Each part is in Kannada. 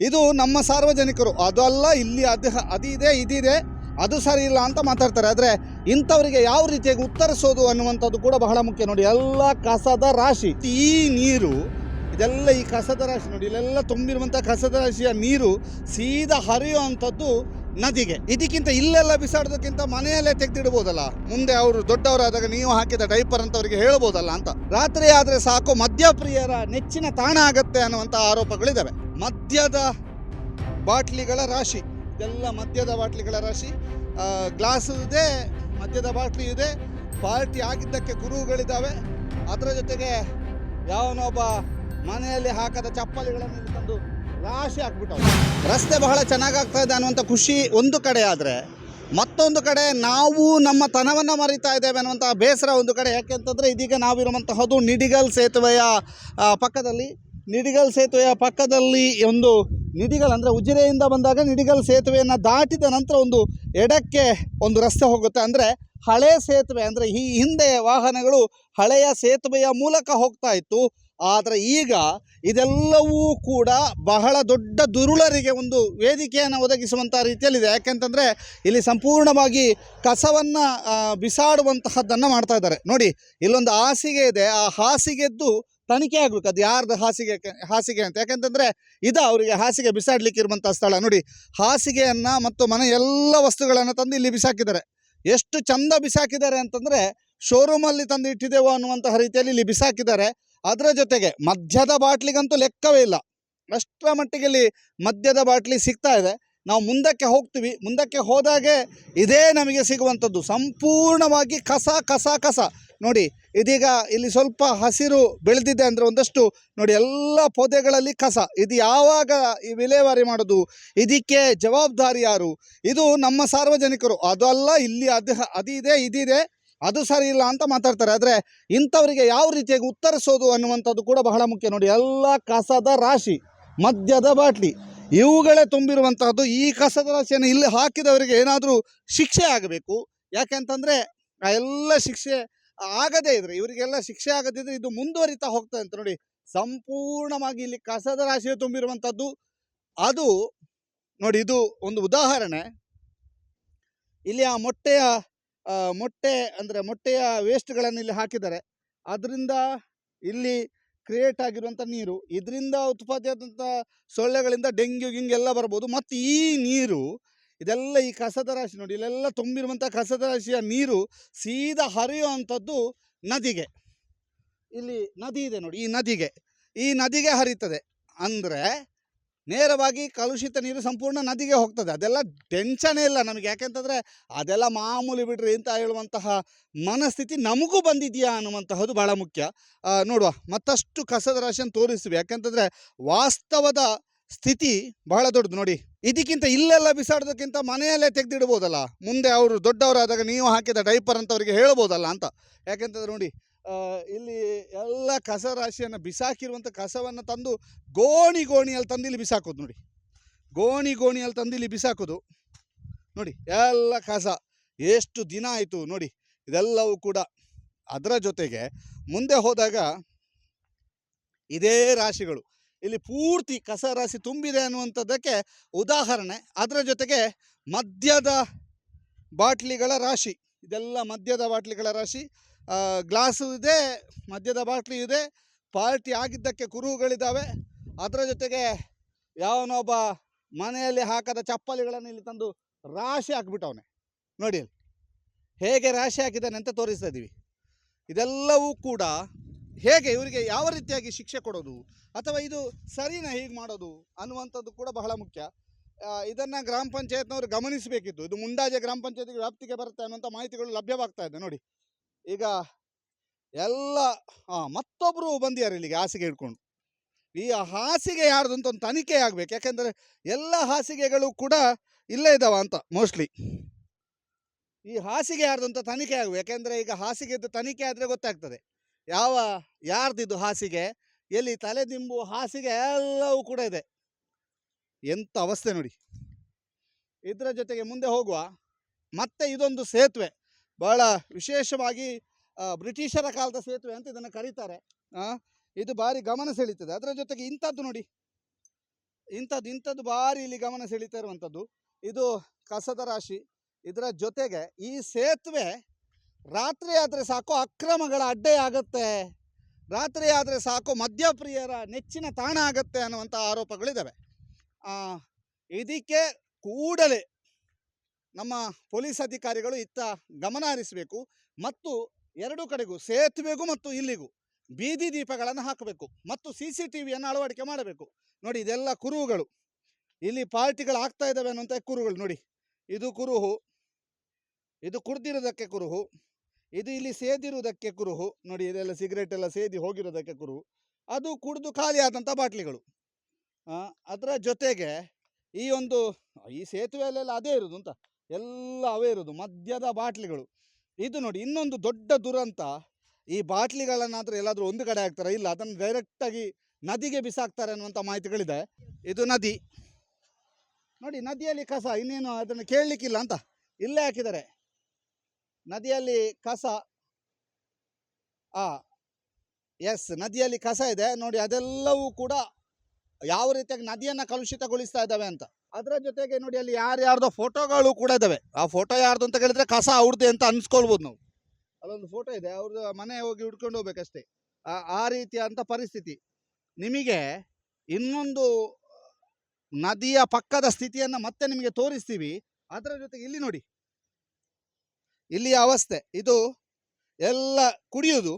ಇದು ನಮ್ಮ ಸಾರ್ವಜನಿಕರು. ಅದಲ್ಲ, ಇಲ್ಲಿ ಅದು, ಅದಿದೆ, ಇದಿದೆ, ಅದು ಸರಿ ಇಲ್ಲ ಅಂತ ಮಾತಾಡ್ತಾರೆ. ಆದರೆ ಇಂಥವರಿಗೆ ಯಾವ ರೀತಿಯಾಗಿ ಉತ್ತರಿಸೋದು ಅನ್ನುವಂಥದ್ದು ಕೂಡ ಬಹಳ ಮುಖ್ಯ. ನೋಡಿ, ಎಲ್ಲ ಕಸದ ರಾಶಿ, ಈ ನೀರು, ಇದೆಲ್ಲ ಈ ಕಸದ ರಾಶಿ ನೋಡಿ, ಇಲ್ಲೆಲ್ಲ ತುಂಬಿರುವಂಥ ಕಸದ ರಾಶಿಯ ನೀರು ಸೀದಾ ಹರಿಯುವಂಥದ್ದು ನದಿಗೆ. ಇದಕ್ಕಿಂತ ಇಲ್ಲೆಲ್ಲ ಬಿಸಾಡೋದಕ್ಕಿಂತ ಮನೆಯಲ್ಲೇ ತೆಗೆದಿಡ್ಬೋದಲ್ಲ? ಮುಂದೆ ಅವರು ದೊಡ್ಡವರಾದಾಗ ನೀವು ಹಾಕಿದ ಡೈಪರ್ ಅಂತ ಅವರಿಗೆ ಹೇಳ್ಬೋದಲ್ಲ ಅಂತ. ರಾತ್ರಿ ಆದರೆ ಸಾಕು ಮದ್ಯಪ್ರಿಯರ ನೆಚ್ಚಿನ ತಾಣ ಆಗತ್ತೆ ಅನ್ನುವಂಥ ಆರೋಪಗಳಿದ್ದಾವೆ ಮದ್ಯದ ಬಾಟ್ಲಿಗಳ ರಾಶಿ. ಇದೆಲ್ಲ ಮದ್ಯದ ಬಾಟ್ಲಿಗಳ ರಾಶಿ. ಗ್ಲಾಸ್ ಇದೆ, ಮದ್ಯದ ಬಾಟ್ಲಿ ಇದೆ. ಪಾರ್ಟಿ ಆಗಿದ್ದಕ್ಕೆ ಗುರುಗಳಿದ್ದಾವೆ. ಅದರ ಜೊತೆಗೆ ಯಾವನೊಬ್ಬ ಮನೆಯಲ್ಲಿ ಹಾಕದ ಚಪ್ಪಲಿಗಳನ್ನು ಇಲ್ಲಿ ತಂದು ರಾಶಿ ಹಾಕ್ಬಿಟ್ಟವು ರಸ್ತೆ ಬಹಳ ಚೆನ್ನಾಗಾಗ್ತಾ ಇದೆ ಅನ್ನುವಂಥ ಖುಷಿ ಒಂದು ಕಡೆ ಆದರೆ, ಮತ್ತೊಂದು ಕಡೆ ನಾವು ನಮ್ಮ ತನವನ್ನು ಮರಿತಾ ಇದ್ದೇವೆ ಅನ್ನುವಂಥ ಬೇಸರ ಒಂದು ಕಡೆ. ಯಾಕೆ ಅಂತಂದರೆ ಇದೀಗ ನಾವಿರುವಂತಹದ್ದು ನಿಡಿಗಲ್ ಸೇತುವೆಯ ಪಕ್ಕದಲ್ಲಿ ನಿಡಿಗಲ್ ಸೇತುವೆಯ ಪಕ್ಕದಲ್ಲಿ ಒಂದು ನಿಡಿಗಲ್ ಅಂದರೆ ಉಜಿರೆಯಿಂದ ಬಂದಾಗ ನಿಡಿಗಲ್ ಸೇತುವೆಯನ್ನು ದಾಟಿದ ನಂತರ ಒಂದು ಎಡಕ್ಕೆ ಒಂದು ರಸ್ತೆ ಹೋಗುತ್ತೆ. ಅಂದರೆ ಹಳೆ ಸೇತುವೆ, ಅಂದರೆ ಈ ಹಿಂದೆ ವಾಹನಗಳು ಹಳೆಯ ಸೇತುವೆಯ ಮೂಲಕ ಹೋಗ್ತಾ ಇತ್ತು. ಆದರೆ ಈಗ ಇದೆಲ್ಲವೂ ಕೂಡ ಬಹಳ ದೊಡ್ಡ ದುರುಳರಿಗೆ ಒಂದು ವೇದಿಕೆಯನ್ನು ಒದಗಿಸುವಂಥ ರೀತಿಯಲ್ಲಿದೆ. ಯಾಕೆಂತಂದರೆ ಇಲ್ಲಿ ಸಂಪೂರ್ಣವಾಗಿ ಕಸವನ್ನು ಬಿಸಾಡುವಂತಹದ್ದನ್ನು ಮಾಡ್ತಾ ಇದ್ದಾರೆ. ನೋಡಿ, ಇಲ್ಲೊಂದು ಹಾಸಿಗೆ ಇದೆ. ಆ ಹಾಸಿಗೆದ್ದು ತನಿಖೆ ಆಗಬೇಕು. ಅದು ಯಾರ್ದು ಹಾಸಿಗೆ ಹಾಸಿಗೆ ಅಂತ. ಯಾಕಂತಂದ್ರೆ ಇದು ಅವರಿಗೆ ಹಾಸಿಗೆ ಬಿಸಾಡ್ಲಿಕ್ಕೆ ಇರುವಂಥ ಸ್ಥಳ. ನೋಡಿ, ಹಾಸಿಗೆಯನ್ನು ಮತ್ತು ಮನೆ ಎಲ್ಲ ವಸ್ತುಗಳನ್ನು ತಂದು ಇಲ್ಲಿ ಬಿಸಾಕಿದ್ದಾರೆ. ಎಷ್ಟು ಚಂದ ಬಿಸಾಕಿದ್ದಾರೆ ಅಂತಂದರೆ ಶೋರೂಮಲ್ಲಿ ತಂದು ಇಟ್ಟಿದ್ದೇವೋ ಅನ್ನುವಂತಹ ರೀತಿಯಲ್ಲಿ ಇಲ್ಲಿ ಬಿಸಾಕಿದ್ದಾರೆ. ಅದರ ಜೊತೆಗೆ ಮದ್ಯದ ಬಾಟ್ಲಿಗಂತೂ ಲೆಕ್ಕವೇ ಇಲ್ಲ. ಅಷ್ಟರ ಮಟ್ಟಿಗೆ ಇಲ್ಲಿ ಮದ್ಯದ ಬಾಟ್ಲಿ ಸಿಗ್ತಾ ಇದೆ. ನಾವು ಮುಂದಕ್ಕೆ ಹೋಗ್ತೀವಿ. ಮುಂದಕ್ಕೆ ಹೋದಾಗೆ ಇದೇ ನಮಗೆ ಸಿಗುವಂಥದ್ದು. ಸಂಪೂರ್ಣವಾಗಿ ಕಸ ಕಸ ಕಸ. ನೋಡಿ ಇದೀಗ ಇಲ್ಲಿ ಸ್ವಲ್ಪ ಹಸಿರು ಬೆಳೆದಿದೆ ಅಂದರೆ ಒಂದಷ್ಟು ನೋಡಿ ಎಲ್ಲ ಪೊದೆಗಳಲ್ಲಿ ಕಸ. ಇದು ಯಾವಾಗ ಈ ವಿಲೇವಾರಿ ಮಾಡೋದು? ಇದಕ್ಕೆ ಜವಾಬ್ದಾರಿ ಯಾರು? ಇದು ನಮ್ಮ ಸಾರ್ವಜನಿಕರು. ಅದು ಅಲ್ಲ ಇಲ್ಲಿ ಅದು ಅದಿದೆ ಇದಿದೆ ಅದು ಸರಿ ಇಲ್ಲ ಅಂತ ಮಾತಾಡ್ತಾರೆ. ಆದರೆ ಇಂಥವರಿಗೆ ಯಾವ ರೀತಿಯಾಗಿ ಉತ್ತರಿಸೋದು ಅನ್ನುವಂಥದ್ದು ಕೂಡ ಬಹಳ ಮುಖ್ಯ. ನೋಡಿ ಎಲ್ಲ ಕಸದ ರಾಶಿ, ಮದ್ಯದ ಬಾಟ್ಲಿ, ಇವುಗಳೇ ತುಂಬಿರುವಂತಹದ್ದು. ಈ ಕಸದ ರಾಶಿಯನ್ನು ಇಲ್ಲಿ ಹಾಕಿದವರಿಗೆ ಏನಾದರೂ ಶಿಕ್ಷೆ ಆಗಬೇಕು. ಯಾಕೆಂತಂದರೆ ಆ ಎಲ್ಲ ಶಿಕ್ಷೆ ಆಗದೇ ಇದ್ರೆ, ಇವರಿಗೆಲ್ಲ ಶಿಕ್ಷೆ ಆಗದಿದ್ರೆ ಇದು ಮುಂದುವರಿತಾ ಹೋಗ್ತದೆ ಅಂತ ನೋಡಿ, ಸಂಪೂರ್ಣವಾಗಿ ಇಲ್ಲಿ ಕಸದ ರಾಶಿ ತುಂಬಿರುವಂಥದ್ದು ಅದು ನೋಡಿ, ಇದು ಒಂದು ಉದಾಹರಣೆ. ಇಲ್ಲಿ ಆ ಮೊಟ್ಟೆಯ ಮೊಟ್ಟೆ ಅಂದರೆ ಮೊಟ್ಟೆಯ ವೇಸ್ಟ್ಗಳನ್ನು ಇಲ್ಲಿ ಹಾಕಿದ್ದಾರೆ. ಅದರಿಂದ ಇಲ್ಲಿ ಕ್ರಿಯೇಟ್ ಆಗಿರುವಂಥ ನೀರು, ಇದರಿಂದ ಉತ್ಪತ್ತಿಯಾದಂಥ ಸೊಳ್ಳೆಗಳಿಂದ ಡೆಂಗ್ಯೂ ಗಿಂಗ್ ಎಲ್ಲ ಬರ್ಬೋದು. ಮತ್ತು ಈ ನೀರು ಇದೆಲ್ಲ ಈ ಕಸದ ರಾಶಿ ನೋಡಿ, ಇಲ್ಲೆಲ್ಲ ತುಂಬಿರುವಂಥ ಕಸದ ರಾಶಿಯ ನೀರು ಸೀದಾ ಹರಿಯುವಂಥದ್ದು ನದಿಗೆ. ಇಲ್ಲಿ ನದಿ ಇದೆ ನೋಡಿ, ಈ ನದಿಗೆ. ಈ ನದಿಗೆ ಹರಿತದೆ. ಅಂದರೆ ನೇರವಾಗಿ ಕಲುಷಿತ ನೀರು ಸಂಪೂರ್ಣ ನದಿಗೆ ಹೋಗ್ತದೆ. ಅದೆಲ್ಲ ಟೆನ್ಷನೇ ಇಲ್ಲ ನಮಗೆ. ಯಾಕೆಂತಂದರೆ ಅದೆಲ್ಲ ಮಾಮೂಲಿ ಬಿಡ್ರಿ ಅಂತ ಹೇಳುವಂತಹ ಮನಸ್ಥಿತಿ ನಮಗೂ ಬಂದಿದೆಯಾ ಅನ್ನುವಂತಹದ್ದು ಬಹಳ ಮುಖ್ಯ. ನೋಡುವ ಮತ್ತಷ್ಟು ಕಸದ ರಾಶಿಯನ್ನು ತೋರಿಸ್ತೀವಿ. ಯಾಕೆಂತಂದರೆ ವಾಸ್ತವದ ಸ್ಥಿತಿ ಬಹಳ ದೊಡ್ಡದು ನೋಡಿ. ಇದಕ್ಕಿಂತ ಇಲ್ಲೆಲ್ಲ ಬಿಸಾಡೋದಕ್ಕಿಂತ ಮನೆಯಲ್ಲೇ ತೆಗೆದಿಡ್ಬೋದಲ್ಲ. ಮುಂದೆ ಅವರು ದೊಡ್ಡವರಾದಾಗ ನೀವು ಹಾಕಿದ ಡೈಪರ್ ಅಂತ ಅವರಿಗೆ ಹೇಳ್ಬೋದಲ್ಲ ಅಂತ. ಯಾಕೆಂತಂದ್ರೆ ನೋಡಿ ಇಲ್ಲಿ ಎಲ್ಲ ಕಸ ರಾಶಿಯನ್ನು ಬಿಸಾಕಿರುವಂಥ ಕಸವನ್ನು ತಂದು ಗೋಣಿ ಗೋಣಿಯಲ್ಲಿ ತಂದು ಇಲ್ಲಿ ಬಿಸಾಕೋದು ನೋಡಿ. ಗೋಣಿ ಗೋಣಿಯಲ್ಲಿ ತಂದು ಇಲ್ಲಿ ಬಿಸಾಕೋದು. ನೋಡಿ, ಎಲ್ಲ ಕಸ ಎಷ್ಟು ದಿನ ಆಯಿತು ನೋಡಿ, ಇದೆಲ್ಲವೂ ಕೂಡ ಅದರ ಜೊತೆಗೆ ಮುಂದೆ ಹೋದಾಗ ಇದೇ ರಾಶಿಗಳು. ಇಲ್ಲಿ ಪೂರ್ತಿ ಕಸ ರಾಶಿ ತುಂಬಿದೆ ಅನ್ನುವಂಥದ್ದಕ್ಕೆ ಉದಾಹರಣೆ. ಅದರ ಜೊತೆಗೆ ಮದ್ಯದ ಬಾಟ್ಲಿಗಳ ರಾಶಿ. ಇದೆಲ್ಲ ಮದ್ಯದ ಬಾಟ್ಲಿಗಳ ರಾಶಿ. ಗ್ಲಾಸು ಇದೆ, ಮದ್ಯದ ಬಾಟ್ಲಿ ಇದೆ, ಪಾರ್ಟಿ ಆಗಿದ್ದಕ್ಕೆ ಕುರುಹುಗಳಿದ್ದಾವೆ. ಅದರ ಜೊತೆಗೆ ಯಾವನೊಬ್ಬ ಮನೆಯಲ್ಲಿ ಹಾಕದ ಚಪ್ಪಲಿಗಳನ್ನು ಇಲ್ಲಿ ತಂದು ರಾಶಿ ಹಾಕ್ಬಿಟ್ಟವನೆ. ನೋಡಿ ಹೇಗೆ ರಾಶಿ ಹಾಕಿದ್ದಾನೆ ಅಂತ ತೋರಿಸ್ತಾ ಇದ್ದೀವಿ ಇದೆಲ್ಲವೂ ಕೂಡ ಹೇಗೆ ಇವರಿಗೆ ಯಾವ ರೀತಿಯಾಗಿ ಶಿಕ್ಷೆ ಕೊಡೋದು ಅಥವಾ ಇದು ಸರಿನಾ ಹೀಗೆ ಮಾಡೋದು ಅನ್ನುವಂಥದ್ದು ಕೂಡ ಬಹಳ ಮುಖ್ಯ. ಇದನ್ನು ಗ್ರಾಮ ಪಂಚಾಯತ್ನವರು ಗಮನಿಸಬೇಕಿತ್ತು. ಇದು ಮುಂಡಾಜೆ ಗ್ರಾಮ ಪಂಚಾಯತಿಗೆ ವ್ಯಾಪ್ತಿಗೆ ಬರುತ್ತೆ ಅನ್ನುವಂಥ ಮಾಹಿತಿಗಳು ಲಭ್ಯವಾಗ್ತಾ ಇದೆ ನೋಡಿ. ಈಗ ಎಲ್ಲ ಮತ್ತೊಬ್ಬರು ಬಂದಿದ್ದಾರೆ ಇಲ್ಲಿಗೆ ಹಾಸಿಗೆ ಹಿಡ್ಕೊಂಡು. ಈ ಹಾಸಿಗೆ ಯಾರ್ದು ಅಂತ ಒಂದು ತನಿಖೆ ಆಗ್ಬೇಕು. ಯಾಕೆಂದರೆ ಎಲ್ಲ ಹಾಸಿಗೆಗಳು ಕೂಡ ಇಲ್ಲೇ ಇದ್ದಾವ ಅಂತ ಮೋಸ್ಟ್ಲಿ. ಈ ಹಾಸಿಗೆ ಯಾರ್ದು ಅಂತ ತನಿಖೆ ಆಗಬೇಕು. ಯಾಕೆಂದರೆ ಈಗ ಹಾಸಿಗೆದ್ದು ತನಿಖೆ ಆದರೆ ಗೊತ್ತಾಗ್ತದೆ. ಯಾವ ಯಾರ್ದಿದ್ದು ಹಾಸಿಗೆ, ಎಲ್ಲಿ ತಲೆದಿಂಬು ಹಾಸಿಗೆ ಎಲ್ಲವೂ ಕೂಡ ಇದೆ. ಎಂಥ ಅವಸ್ಥೆ ನೋಡಿ. ಇದರ ಜೊತೆಗೆ ಮುಂದೆ ಹೋಗುವ. ಮತ್ತೆ ಇದೊಂದು ಸೇತುವೆ. ಬಹಳ ವಿಶೇಷವಾಗಿ ಬ್ರಿಟಿಷರ ಕಾಲದ ಸೇತುವೆ ಅಂತ ಇದನ್ನು ಕರೀತಾರೆ. ಇದು ಭಾರಿ ಗಮನ ಸೆಳೀತದೆ. ಅದರ ಜೊತೆಗೆ ಇಂಥದ್ದು ನೋಡಿ. ಇಂಥದ್ದು ಇಂಥದ್ದು ಭಾರಿ ಇಲ್ಲಿ ಗಮನ ಸೆಳೀತಾ ಇರುವಂಥದ್ದು. ಇದು ಕಸದ ರಾಶಿ. ಇದರ ಜೊತೆಗೆ ಈ ಸೇತುವೆ ರಾತ್ರಿ ಆದರೆ ಸಾಕು ಅಕ್ರಮಗಳ ಅಡ್ಡೆ ಆಗುತ್ತೆ. ರಾತ್ರಿ ಆದರೆ ಸಾಕು ಮದ್ಯಪ್ರಿಯರ ನೆಚ್ಚಿನ ತಾಣ ಆಗುತ್ತೆ ಅನ್ನುವಂಥ ಆರೋಪಗಳಿದ್ದಾವೆ ಇದಕ್ಕೆ ಕೂಡಲೇ ನಮ್ಮ ಪೊಲೀಸ್ ಅಧಿಕಾರಿಗಳು ಇತ್ತ ಗಮನ ಹರಿಸಬೇಕು ಮತ್ತು ಎರಡು ಕಡೆಗೂ, ಸೇತುವೆಗೂ ಮತ್ತು ಇಲ್ಲಿಗೂ ಬೀದಿ ದೀಪಗಳನ್ನು ಹಾಕಬೇಕು ಮತ್ತು ಸಿ ಸಿ ಟಿ ವಿಯನ್ನು ಅಳವಡಿಕೆ ಮಾಡಬೇಕು. ನೋಡಿ, ಇದೆಲ್ಲ ಕುರುಹುಗಳು. ಇಲ್ಲಿ ಪಾರ್ಟಿಗಳು ಆಗ್ತಾ ಇದ್ದಾವೆ ಅನ್ನುವಂಥ ಕುರುಹುಗಳು. ನೋಡಿ, ಇದು ಕುರುಹು. ಇದು ಕುಡ್ದಿರೋದಕ್ಕೆ ಕುರುಹು. ಇದು ಇಲ್ಲಿ ಸೇದಿರುವುದಕ್ಕೆ ಕುರುಹು. ನೋಡಿ, ಇದೆಲ್ಲ ಸಿಗರೇಟ್ ಎಲ್ಲ ಸೇದಿ ಹೋಗಿರೋದಕ್ಕೆ ಕುರುಹು. ಅದು ಕುಡಿದು ಖಾಲಿ ಆದಂಥ ಬಾಟ್ಲಿಗಳು. ಅದರ ಜೊತೆಗೆ ಈ ಒಂದು, ಈ ಸೇತುವೆಯಲ್ಲೆಲ್ಲ ಅದೇ ಇರೋದು ಅಂತ. ಎಲ್ಲ ಅವೇ ಇರೋದು ಮದ್ಯದ ಬಾಟ್ಲಿಗಳು. ಇದು ನೋಡಿ, ಇನ್ನೊಂದು ದೊಡ್ಡ ದುರಂತ. ಈ ಬಾಟ್ಲಿಗಳನ್ನಾದರೂ ಎಲ್ಲಾದರೂ ಒಂದು ಕಡೆ ಹಾಕ್ತಾರೆ? ಇಲ್ಲ, ಅದನ್ನು ಡೈರೆಕ್ಟಾಗಿ ನದಿಗೆ ಬಿಸಾಕ್ತಾರೆ ಅನ್ನುವಂಥ ಮಾಹಿತಿಗಳಿದೆ. ಇದು ನದಿ. ನೋಡಿ, ನದಿಯಲ್ಲಿ ಕಸ, ಇನ್ನೇನು ಅದನ್ನು ಕೇಳಲಿಕ್ಕಿಲ್ಲ ಅಂತ. ಇಲ್ಲೇ ಹಾಕಿದ್ದಾರೆ. ನದಿಯಲ್ಲಿ ಕಸ. ಆ ಎಸ್ ನದಿಯಲ್ಲಿ ಕಸ ಇದೆ. ನೋಡಿ, ಅದೆಲ್ಲವೂ ಕೂಡ ಯಾವ ರೀತಿಯಾಗಿ ನದಿಯನ್ನು ಕಲುಷಿತಗೊಳಿಸ್ತಾ ಇದ್ದಾವೆ ಅಂತ. ಅದರ ಜೊತೆಗೆ ನೋಡಿ, ಅಲ್ಲಿ ಯಾರ್ಯಾರ್ದೋ ಫೋಟೋಗಳು ಕೂಡ ಇದ್ದಾವೆ. ಆ ಫೋಟೋ ಯಾರ್ದು ಅಂತ ಕೇಳಿದ್ರೆ ಕಸ ಅವ್ರದ್ದೇ ಅಂತ ಅನ್ಸ್ಕೊಳ್ಬೋದು ನಾವು. ಅಲ್ಲೊಂದು ಫೋಟೋ ಇದೆ ಅವ್ರದ್ದು ಮನೆ ಹೋಗಿ ಹುಡ್ಕೊಂಡು ಹೋಗ್ಬೇಕಷ್ಟೇ. ಆ ರೀತಿಯಾದಂಥ ಪರಿಸ್ಥಿತಿ. ನಿಮಗೆ ಇನ್ನೊಂದು ನದಿಯ ಪಕ್ಕದ ಸ್ಥಿತಿಯನ್ನು ಮತ್ತೆ ನಿಮಗೆ ತೋರಿಸ್ತೀವಿ. ಅದರ ಜೊತೆಗೆ ಇಲ್ಲಿ ನೋಡಿ. ಇಲ್ಲಿಯ ಅವಸ್ಥೆ. ಇದು ಎಲ್ಲ ಕುಡಿಯೋದು,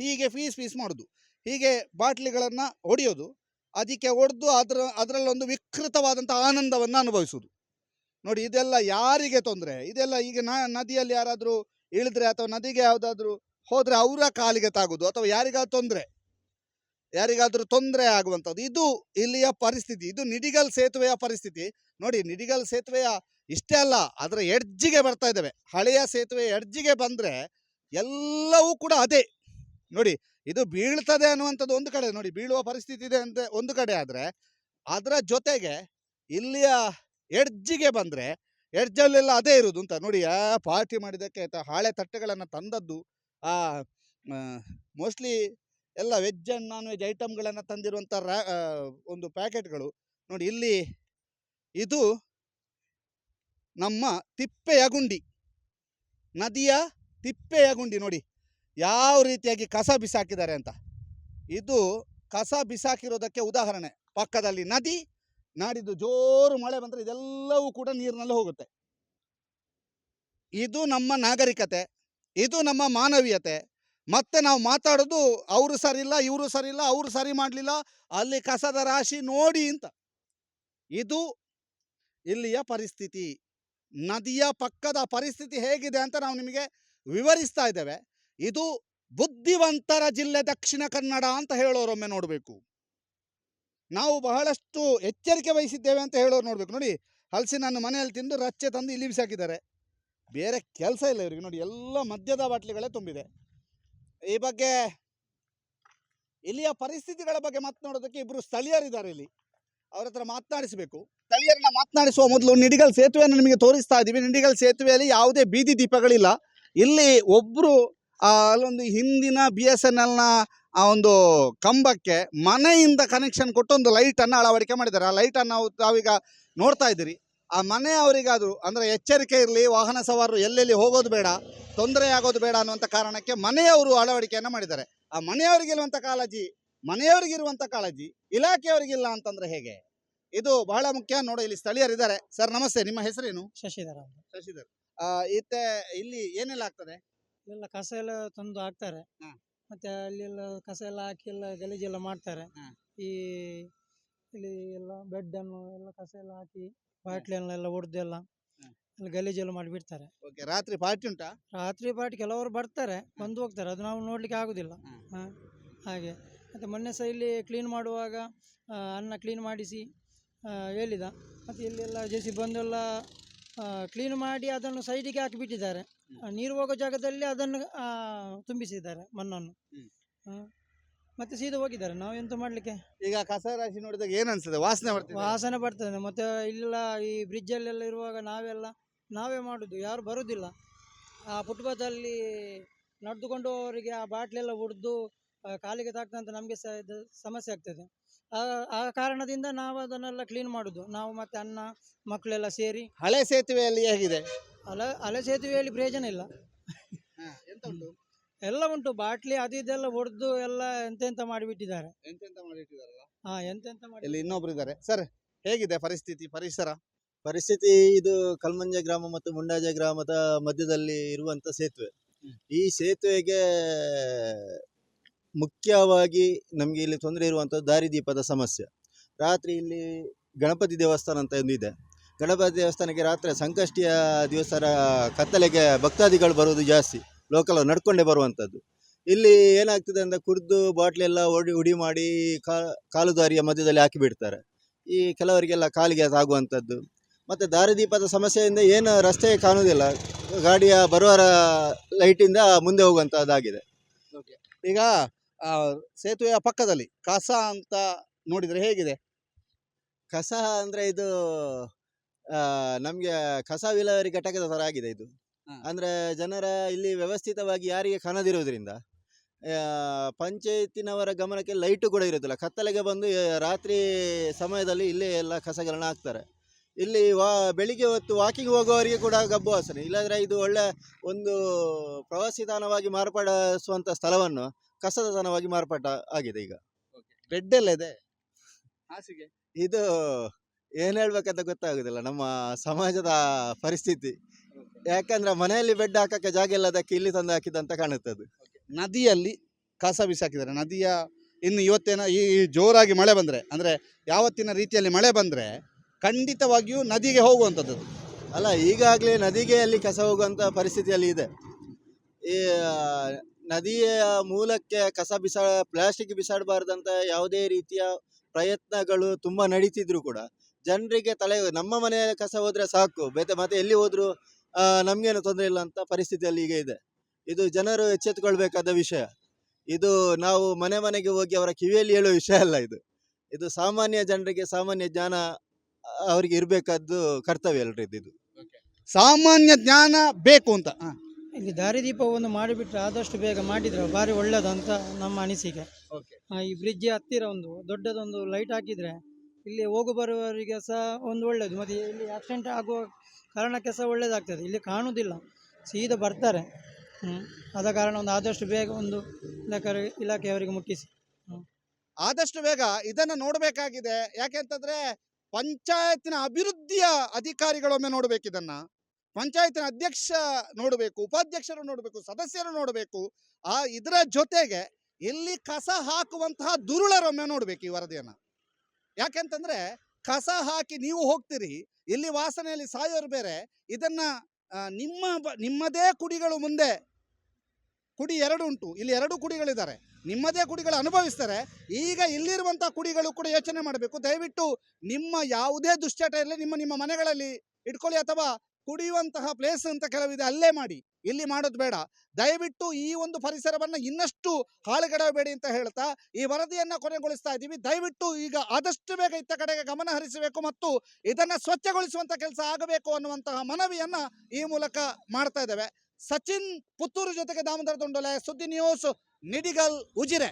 ಹೀಗೆ ಫೀಸ್ ಫೀಸ್ ಮಾಡೋದು, ಹೀಗೆ ಬಾಟ್ಲಿಗಳನ್ನು ಹೊಡೆಯೋದು, ಅದಕ್ಕೆ ಹೊಡೆದು ಅದರ, ಅದರಲ್ಲೊಂದು ವಿಕೃತವಾದಂಥ ಆನಂದವನ್ನು ಅನುಭವಿಸೋದು ನೋಡಿ, ಇದೆಲ್ಲ ಯಾರಿಗೆ ತೊಂದರೆ? ಇದೆಲ್ಲ ಈಗ ನದಿಯಲ್ಲಿ ಯಾರಾದರೂ ಇಳಿದ್ರೆ ಅಥವಾ ನದಿಗೆ ಯಾವುದಾದ್ರೂ ಹೋದರೆ ಅವರ ಕಾಲಿಗೆ ತಾಗೋದು ಅಥವಾ ಯಾರಿಗಾದ್ರೂ ತೊಂದರೆ? ಯಾರಿಗಾದ್ರೂ ತೊಂದರೆ ಆಗುವಂಥದ್ದು, ಇದು ಇಲ್ಲಿಯ ಪರಿಸ್ಥಿತಿ, ಇದು ನಿಡಿಗಲ್ ಸೇತುವೆಯ ಪರಿಸ್ಥಿತಿ. ನೋಡಿ, ನಿಡಿಗಲ್ ಸೇತುವೆಯ ಇಷ್ಟೇ ಅಲ್ಲ ಅದರ ಎಡ್ಜಿಗೆ ಬರ್ತಾ ಇದ್ದಾವೆ ಹಳೆಯ ಸೇತುವೆ ಎಡ್ಜಿಗೆ ಬಂದರೆ ಎಲ್ಲವೂ ಕೂಡ ಅದೇ. ನೋಡಿ, ಇದು ಬೀಳ್ತದೆ ಅನ್ನುವಂಥದ್ದು ಒಂದು ಕಡೆ, ನೋಡಿ, ಬೀಳುವ ಪರಿಸ್ಥಿತಿ ಇದೆ ಅಂತ ಒಂದು ಕಡೆ ಆದರೆ, ಅದರ ಜೊತೆಗೆ ಇಲ್ಲಿಯ ಎಡ್ಜಿಗೆ ಬಂದರೆ, ಎಡ್ಜಲ್ಲೆಲ್ಲ ಅದೇ ಇರುವುದು ಅಂತ. ನೋಡಿ, ಆ ಪಾರ್ಟಿ ಮಾಡಿದ್ದಕ್ಕೆ ಹಾಳೆ ತಟ್ಟೆಗಳನ್ನು ತಂದದ್ದು, ಆ ಮೋಸ್ಟ್ಲಿ ಎಲ್ಲ ವೆಜ್ ಆ್ಯಂಡ್ ನಾನ್ ವೆಜ್ ಐಟಮ್ಗಳನ್ನು ತಂದಿರುವಂಥ ರ್ಯಾ ಒಂದು ಪ್ಯಾಕೆಟ್ಗಳು. ನೋಡಿ ಇಲ್ಲಿ ಇದು ನಮ್ಮ ತಿಪ್ಪೆಯ ಗುಂಡಿ. ನದಿಯ ತಿಪ್ಪೆಯ ಗುಂಡಿ ನೋಡಿ. ಯಾವ ರೀತಿಯಾಗಿ ಕಸ ಬಿಸಾಕಿದ್ದಾರೆ ಅಂತ. ಇದು ಕಸ ಬಿಸಾಕಿರೋದಕ್ಕೆ ಉದಾಹರಣೆ. ಪಕ್ಕದಲ್ಲಿ ನದಿ, ನಾಡಿದ್ದು ಜೋರು ಮಳೆ ಬಂದರೆ ಇದೆಲ್ಲವೂ ಕೂಡ ನೀರಿನಲ್ಲಿ ಹೋಗುತ್ತೆ. ಇದು ನಮ್ಮ ನಾಗರಿಕತೆ. ಇದು ನಮ್ಮ ಮಾನವೀಯತೆ. ಮತ್ತೆ ನಾವು ಮಾತಾಡೋದು ಅವರು ಸರಿಯಿಲ್ಲ ಇವರು ಸರಿಯಿಲ್ಲ ಅವರು ಸರಿ ಮಾಡಲಿಲ್ಲ, ಅಲ್ಲಿ ಕಸದ ರಾಶಿ ನೋಡಿ ಅಂತ. ಇದು ಇಲ್ಲಿಯ ಪರಿಸ್ಥಿತಿ. ನದಿಯ ಪಕ್ಕದ ಪರಿಸ್ಥಿತಿ ಹೇಗಿದೆ ಅಂತ ನಾವು ನಿಮಗೆ ವಿವರಿಸ್ತಾ ಇದ್ದೇವೆ. ಇದು ಬುದ್ಧಿವಂತರ ಜಿಲ್ಲೆ ದಕ್ಷಿಣ ಕನ್ನಡ ಅಂತ ಹೇಳೋರೊಮ್ಮೆ ನೋಡಬೇಕು. ನಾವು ಬಹಳಷ್ಟು ಎಚ್ಚರಿಕೆ ವಹಿಸಿದ್ದೇವೆ ಅಂತ ಹೇಳೋರು ನೋಡಬೇಕು. ನೋಡಿ, ಹಲಸಿನನ್ನು ಮನೆಯಲ್ಲಿ ತಿಂದು ರಚ್ಚೆ ತಂದು ಇಲ್ಲಿ ಬಿಸಾಕಿದ್ದಾರೆ. ಬೇರೆ ಕೆಲಸ ಇಲ್ಲ ಇವರಿಗೆ. ನೋಡಿ, ಎಲ್ಲ ಮದ್ಯದ ಬಾಟ್ಲಿಗಳೇ ತುಂಬಿದೆ. ಈ ಬಗ್ಗೆ ಇಲ್ಲಿಯ ಪರಿಸ್ಥಿತಿಗಳ ಬಗ್ಗೆ ಮಾತನಾಡೋದಕ್ಕೆ ಇಬ್ಬರು ಸ್ಥಳೀಯರಿದ್ದಾರೆ ಇಲ್ಲಿ. ಅವ್ರ ಹತ್ರ ಮಾತನಾಡಿಸಬೇಕು. ಸ್ಥಳೀಯರನ್ನ ಮಾತನಾಡಿಸುವ ಮೊದಲು ನಿಡಿಗಲ್ ಸೇತುವೆಯನ್ನು ನಿಮಗೆ ತೋರಿಸ್ತಾ ಇದ್ದೀವಿ. ನಿಡಿಗಲ್ ಸೇತುವೆಯಲ್ಲಿ ಯಾವುದೇ ಬೀದಿ ದೀಪಗಳಿಲ್ಲ. ಇಲ್ಲಿ ಒಬ್ಬರು ಅಲ್ಲೊಂದು ಹಿಂದಿನ ಬಿ ಎಸ್ ಎನ್ ಎಲ್ನ ಆ, ಒಂದು ಕಂಬಕ್ಕೆ ಮನೆಯಿಂದ ಕನೆಕ್ಷನ್ ಕೊಟ್ಟು ಒಂದು ಲೈಟನ್ನು ಅಳವಡಿಕೆ ಮಾಡಿದ್ದಾರೆ. ಆ ಲೈಟನ್ನು ತಾವೀಗ ನೋಡ್ತಾ ಇದ್ದೀರಿ. ಆ ಮನೆಯವರಿಗಾದರೂ ಅಂದರೆ ಎಚ್ಚರಿಕೆ ಇರಲಿ ವಾಹನ ಸವಾರರು ಎಲ್ಲೆಲ್ಲಿ ಹೋಗೋದು ಬೇಡ ತೊಂದರೆ ಆಗೋದು ಬೇಡ ಅನ್ನುವಂಥ ಕಾರಣಕ್ಕೆ ಮನೆಯವರು ಅಳವಡಿಕೆಯನ್ನು ಮಾಡಿದ್ದಾರೆ. ಆ ಮನೆಯವರಿಗಿರುವಂಥ ಕಾಳಜಿ ಮನೆಯವರಿಗಿರುವಂಥ ಕಾಳಜಿ ಇಲಾಖೆಯವರಿಗಿಲ್ಲ ಅಂತಂದ್ರೆ ಹೇಗೆ? ಇದು ಬಹಳ ಮುಖ್ಯ. ನೋಡಿ ಇಲ್ಲಿ ಸ್ಥಳೀಯರಿದ್ದಾರೆ. ಸರ್ ನಮಸ್ತೆ. ನಿಮ್ಮ ಹೆಸರೇನು? ಶಶಿಧರ ಅಂತ. ಶಶಿಧರ್. ಆ, ಇತ್ತೆ ಇಲ್ಲಿ ಏನೆಲ್ಲ ಆಗ್ತದೆ? ಇಲ್ಲೆಲ್ಲ ಕಸ ಎಲ್ಲ ತಂದು ಹಾಕ್ತಾರೆ. ಹಾ. ಮತ್ತೆ ಅಲ್ಲಿ ಎಲ್ಲ ಕಸ ಎಲ್ಲ ಹಾಕಿ ಎಲ್ಲ ಗಲೀಜೆಲ್ಲ ಮಾಡ್ತಾರೆ. ಹಾ. ಈ ಇಲ್ಲಿ ಎಲ್ಲ ಬೆಡ್ ಅನ್ನು ಎಲ್ಲ ಕಸ ಎಲ್ಲ ಹಾಕಿ ಬಾಟ್ಲಿಯನ್ನೆಲ್ಲ ಎಲ್ಲ ಒಡೆದು ಗಲೀಜು ಹಾ. ಎಲ್ಲ ಗಲೀಜೆಲ್ಲ ಮಾಡಿ ಬಿಡ್ತಾರೆ ಓಕೆ ರಾತ್ರಿ ಪಾರ್ಟಿ ಉಂಟಾ? ರಾತ್ರಿ ಪಾರ್ಟಿ ಕೆಲವರು ಬರ್ತಾರೆ ಬಂದು ಹೋಗ್ತಾರೆ ಅದು ನಾವು ನೋಡ್ಲಿಕ್ಕೆ ಆಗುದಿಲ್ಲ. ಹಾ. ಹಾಗೆ. ಮತ್ತೆ ಮೊನ್ನೆ ಸಹ ಇಲ್ಲಿ ಕ್ಲೀನ್ ಮಾಡುವಾಗ ಆ, ಅನ್ನ ಕ್ಲೀನ್ ಮಾಡಿಸಿ ಆ, ಹೇಳಿದ. ಮತ್ತೆ ಇಲ್ಲೆಲ್ಲ ಜೆ ಸಿ ಬಂದೆಲ್ಲ ಕ್ಲೀನ್ ಮಾಡಿ ಅದನ್ನು ಸೈಡಿಗೆ ಹಾಕಿಬಿಟ್ಟಿದ್ದಾರೆ. ಆ, ನೀರು ಹೋಗೋ ಜಾಗದಲ್ಲಿ ಅದನ್ನು ಆ, ತುಂಬಿಸಿದ್ದಾರೆ ಮಣ್ಣನ್ನು. ಹ್ಮ್. ಮತ್ತೆ ಸೀದಾ ಹೋಗಿದ್ದಾರೆ. ನಾವು ಎಂತ ಮಾಡ್ಲಿಕ್ಕೆ? ಈಗ ಕಸ ರಾಶಿ ನೋಡಿದಾಗ ಏನ್ ಅನ್ಸುತ್ತೆ? ವಾಸನೆ ಬರ್ತದೆ. ವಾಸನೆ ಬರ್ತದೆ. ಮತ್ತೆ ಇಲ್ಲ ಈ ಬ್ರಿಡ್ಜ್ ಅಲ್ಲೆಲ್ಲ ಇರುವಾಗ ನಾವೆಲ್ಲ ನಾವೇ ಮಾಡುದು. ಯಾರು ಬರುದಿಲ್ಲ. ಆ ಫುಟ್ಪಾತಲ್ಲಿ ನಡೆದುಕೊಂಡು ಅವರಿಗೆ ಆ ಬಾಟ್ಲೆಲ್ಲ ಹೊಡೆದು ಕಾಲಿಗೆ ತಾಕ್ತಂತ ನಮಗೆ ಸಮಸ್ಯೆ ಆಗ್ತದೆ. ಆ ಆ ಕಾರಣದಿಂದ ನಾವು ಅದನ್ನೆಲ್ಲ ಕ್ಲೀನ್ ಮಾಡುದು. ನಾವು ಮತ್ತೆ ಅಣ್ಣ ಮಕ್ಕಳೆಲ್ಲ ಸೇರಿ. ಹಳೆ ಸೇತುವೆಯಲ್ಲಿ ಹೇಗಿದೆ? ಅಲ ಹಳೆ ಸೇತುವೆಯಲ್ಲಿ ಪ್ರಯೋಜನ ಇಲ್ಲ. ಎಂತ ಉಂಟು? ಎಲ್ಲ ಉಂಟು. ಬಾಟ್ಲಿ ಅದು ಇದೆಲ್ಲ ಹೊಡೆದು ಎಲ್ಲ ಎಂತೆಂತ ಮಾಡಿಬಿಟ್ಟಿದ್ದಾರೆ. ಎಂತೆಂತ ಮಾಡಿಟ್ಟಿದಾರಲ್ಲ ಹಾ ಎಂತೆಂತ ಮಾಡಿ ಇಲ್ಲಿ ಇನ್ನೊಬ್ರು ಇದ್ದಾರೆ. ಸರ್ ಹೇಗಿದೆ ಪರಿಸ್ಥಿತಿ ಪರಿಸರ? ಪರಿಸ್ಥಿತಿ ಇದು ಕಲ್ಮಂಜ ಗ್ರಾಮ ಮತ್ತು ಮುಂಡಾಜ ಗ್ರಾಮದ ಮಧ್ಯದಲ್ಲಿ ಇರುವಂತ ಸೇತುವೆ. ಈ ಸೇತುವೆಗೆ ಮುಖ್ಯವಾಗಿ ನಮಗೆ ಇಲ್ಲಿ ತೊಂದರೆ ಇರುವಂಥದ್ದು ದಾರಿದೀಪದ ಸಮಸ್ಯೆ. ರಾತ್ರಿ ಇಲ್ಲಿ ಗಣಪತಿ ದೇವಸ್ಥಾನ ಅಂತ ಒಂದು ಇದೆ. ಗಣಪತಿ ದೇವಸ್ಥಾನಕ್ಕೆ ರಾತ್ರಿ ಸಂಕಷ್ಟಿಯ ದಿವಸರ ಕತ್ತಲೆಗೆ ಭಕ್ತಾದಿಗಳು ಬರುವುದು ಜಾಸ್ತಿ. ಲೋಕಲ್ ನಡ್ಕೊಂಡೇ ಬರುವಂಥದ್ದು. ಇಲ್ಲಿ ಏನಾಗ್ತದೆ ಅಂದರೆ ಕುಡಿದು ಬಾಟ್ಲೆಲ್ಲ ಒಡಿ ಉಡಿ ಮಾಡಿ ಕಾ- ಕಾಲು ದಾರಿಯ ಮಧ್ಯದಲ್ಲಿ ಹಾಕಿ ಬಿಡ್ತಾರೆ. ಈ ಕೆಲವರಿಗೆಲ್ಲ ಕಾಲಿಗೆ ಆಗುವಂಥದ್ದು ಮತ್ತು ದಾರಿದೀಪದ ಸಮಸ್ಯೆಯಿಂದ ಏನು ರಸ್ತೆ ಕಾಣುವುದಿಲ್ಲ. ಗಾಡಿಯ ಬರುವ ಲೈಟಿಂದ ಮುಂದೆ ಹೋಗುವಂಥದ್ದಾಗಿದೆ. ಈಗ ಸೇತುವೆಯ ಪಕ್ಕದಲ್ಲಿ ಕಸ ಅಂತ ನೋಡಿದರೆ ಹೇಗಿದೆ? ಕಸ ಅಂದರೆ ಇದು ನಮಗೆ ಕಸ ವಿಲೇವಾರಿ ಘಟಕದ ಥರ ಆಗಿದೆ ಇದು. ಅಂದರೆ ಜನರ ಇಲ್ಲಿ ವ್ಯವಸ್ಥಿತವಾಗಿ ಯಾರಿಗೆ ಕಾಣದಿರೋದ್ರಿಂದ ಪಂಚಾಯತಿನವರ ಗಮನಕ್ಕೆ ಲೈಟು ಕೂಡ ಇರೋದಿಲ್ಲ ಕತ್ತಲೆಗೆ ಬಂದು ರಾತ್ರಿ ಸಮಯದಲ್ಲಿ ಇಲ್ಲೇ ಎಲ್ಲ ಕಸಗಳನ್ನ ಹಾಕ್ತಾರೆ. ಇಲ್ಲಿ ವಾ ಬೆಳಿಗ್ಗೆ ಹೊತ್ತು ವಾಕಿಂಗ್ ಹೋಗುವವರಿಗೆ ಕೂಡ ಗಬ್ಬು ವಾಸನೆ. ಇಲ್ಲಾಂದರೆ ಇದು ಒಳ್ಳೆ ಒಂದು ಪ್ರವಾಸಿ ತಾಣವಾಗಿ ಮಾರ್ಪಡಿಸುವಂಥ ಸ್ಥಳವನ್ನು ಕಸದ ತಾಣವಾಗಿ ಮಾರ್ಪಾಟ ಆಗಿದೆ ಈಗ. ಬೆಡ್ ಎಲ್ಲ ಇದೆ ಹಾಸಿಗೆ. ಇದು ಏನು ಹೇಳ್ಬೇಕಂತ ಗೊತ್ತಾಗೋದಿಲ್ಲ. ನಮ್ಮ ಸಮಾಜದ ಪರಿಸ್ಥಿತಿ. ಯಾಕಂದ್ರೆ ಮನೆಯಲ್ಲಿ ಬೆಡ್ ಹಾಕಕ್ಕೆ ಜಾಗ ಇಲ್ಲದಕ್ಕೆ ಇಲ್ಲಿ ತಂದು ಹಾಕಿದಂತ ಕಾಣುತ್ತೆ ಅದು ನದಿಯಲ್ಲಿ ಕಸ ಬಿಸಾಕಿದ್ದಾರೆ. ನದಿಯ ಇನ್ನು ಇವತ್ತೇನ ಈ ಜೋರಾಗಿ ಮಳೆ ಬಂದರೆ, ಅಂದರೆ ಯಾವತ್ತಿನ ರೀತಿಯಲ್ಲಿ ಮಳೆ ಬಂದರೆ ಖಂಡಿತವಾಗಿಯೂ ನದಿಗೆ ಹೋಗುವಂಥದ್ದು. ಅಲ್ಲ, ಈಗಾಗಲೇ ನದಿಗೆ ಅಲ್ಲಿ ಕಸ ಹೋಗುವಂತ ಪರಿಸ್ಥಿತಿಯಲ್ಲಿ ಇದೆ. ಈ ನದಿಯ ಮೂಲಕ್ಕೆ ಕಸ ಬಿಸಾ, ಪ್ಲಾಸ್ಟಿಕ್ ಬಿಸಾಡಬಾರ್ದಂತ ಯಾವುದೇ ರೀತಿಯ ಪ್ರಯತ್ನಗಳು ತುಂಬಾ ನಡೀತಿದ್ರು ಕೂಡ, ಜನರಿಗೆ ತಲೆ, ನಮ್ಮ ಮನೆಯ ಕಸ ಹೋದರೆ ಸಾಕು ಬೇತೆ ಮತ್ತೆ ಎಲ್ಲಿ ಹೋದ್ರು ನಮ್ಗೇನು ತೊಂದರೆ ಇಲ್ಲ ಅಂತ ಪರಿಸ್ಥಿತಿಯಲ್ಲಿ ಈಗ ಇದೆ. ಇದು ಜನರು ಎಚ್ಚೆತ್ತುಕೊಳ್ಬೇಕಾದ ವಿಷಯ. ಇದು ನಾವು ಮನೆ ಮನೆಗೆ ಹೋಗಿ ಅವರ ಕಿವಿಯಲ್ಲಿ ಹೇಳುವ ವಿಷಯ ಅಲ್ಲ ಇದು. ಇದು ಸಾಮಾನ್ಯ ಜನರಿಗೆ ಸಾಮಾನ್ಯ ಜ್ಞಾನ ಅವರಿಗೆ ಇರಬೇಕಾದ್ದು ಕರ್ತವ್ಯ ಅಲ್ರಿ ಇದು. ಸಾಮಾನ್ಯ ಜ್ಞಾನ ಬೇಕು ಅಂತ. ಇಲ್ಲಿ ದಾರಿದೀಪವನ್ನು ಮಾಡಿಬಿಟ್ರೆ ಆದಷ್ಟು ಬೇಗ ಮಾಡಿದ್ರೆ ಭಾರಿ ಒಳ್ಳೇದಂತ ನಮ್ಮ ಅನಿಸಿಕೆ. ಈ ಬ್ರಿಡ್ಜ್ ಹತ್ತಿರ ಒಂದು ದೊಡ್ಡದೊಂದು ಲೈಟ್ ಹಾಕಿದ್ರೆ ಇಲ್ಲಿ ಹೋಗು ಬರುವವರಿಗೆ ಸಹ ಒಂದು ಒಳ್ಳೇದು. ಮತ್ತು ಇಲ್ಲಿ ಆಕ್ಸಿಡೆಂಟ್ ಆಗುವ ಕಾರಣಕ್ಕೆ ಸಹ ಒಳ್ಳೆಯದಾಗ್ತದೆ ಇಲ್ಲಿ ಕಾಣುವುದಿಲ್ಲ. ಸೀದಾ ಬರ್ತಾರೆ. ಆದ ಕಾರಣ ಒಂದು ಆದಷ್ಟು ಬೇಗ ಒಂದು ಇಲಾಖೆ ಇಲಾಖೆಯವರಿಗೆ ಮುಟ್ಟಿಸಿ. ಆದಷ್ಟು ಬೇಗ ಇದನ್ನು ನೋಡಬೇಕಾಗಿದೆ. ಯಾಕೆಂತಂದ್ರೆ ಪಂಚಾಯತ್ನ ಅಭಿವೃದ್ಧಿಯ ಅಧಿಕಾರಿಗಳೊಮ್ಮೆ ನೋಡಬೇಕು ಇದನ್ನ. ಪಂಚಾಯತಿನ ಅಧ್ಯಕ್ಷ ನೋಡಬೇಕು, ಉಪಾಧ್ಯಕ್ಷರು ನೋಡಬೇಕು, ಸದಸ್ಯರು ನೋಡಬೇಕು. ಆ ಇದರ ಜೊತೆಗೆ ಎಲ್ಲಿ ಕಸ ಹಾಕುವಂತಹ ದುರುಳರೊಮ್ಮೆ ನೋಡಬೇಕು ಈ ವರದಿಯನ್ನ. ಯಾಕೆಂತಂದ್ರೆ ಕಸ ಹಾಕಿ ನೀವು ಹೋಗ್ತೀರಿ, ಇಲ್ಲಿ ವಾಸನೆಯಲ್ಲಿ ಸಾಯೋರು ಬೇರೆ, ಇದನ್ನ ನಿಮ್ಮ ನಿಮ್ಮದೇ ಕುಡಿಗಳು ಮುಂದೆ, ಕುಡಿ ಎರಡು ಉಂಟು, ಇಲ್ಲಿ ಎರಡು ಕುಡಿಗಳಿದ್ದಾರೆ, ನಿಮ್ಮದೇ ಕುಡಿಗಳು ಅನುಭವಿಸ್ತಾರೆ, ಈಗ ಇಲ್ಲಿರುವಂಥ ಕುಡಿಗಳು ಕೂಡ ಯೋಚನೆ ಮಾಡಬೇಕು, ದಯವಿಟ್ಟು ನಿಮ್ಮ ಯಾವುದೇ ದುಶ್ಚಟ ಇರಲಿ ನಿಮ್ಮ ನಿಮ್ಮ ಮನೆಗಳಲ್ಲಿ ಇಟ್ಕೊಳ್ಳಿ ಅಥವಾ ಕುಡಿಯುವಂತಹ ಪ್ಲೇಸ್ ಅಂತ ಕೆಲವಿದೆ ಅಲ್ಲೇ ಮಾಡಿ. ಇಲ್ಲಿ ಮಾಡೋದು ಬೇಡ. ದಯವಿಟ್ಟು ಈ ಒಂದು ಪರಿಸರವನ್ನ ಇನ್ನಷ್ಟು ಹಾಳುಗೆಡಬೇಡಿ ಅಂತ ಹೇಳ್ತಾ ಈ ವರದಿಯನ್ನ ಕೊನೆಗೊಳಿಸ್ತಾ ಇದ್ದೀವಿ. ದಯವಿಟ್ಟು ಈಗ ಆದಷ್ಟು ಬೇಗ ಇತ್ತ ಕಡೆಗೆ ಗಮನ ಹರಿಸಬೇಕು ಮತ್ತು ಇದನ್ನ ಸ್ವಚ್ಛಗೊಳಿಸುವಂತ ಕೆಲಸ ಆಗಬೇಕು ಅನ್ನುವಂತಹ ಮನವಿಯನ್ನ ಈ ಮೂಲಕ ಮಾಡ್ತಾ ಇದ್ದೇವೆ. ಸಚಿನ್ ಪುತ್ತೂರು ಜೊತೆಗೆ ದಾಮೋದರ ದೊಂಡೊಲೆ, ಸುದ್ದಿ ನ್ಯೂಸ್ ನಿಡಿಗಲ್ ಉಜಿರೆ.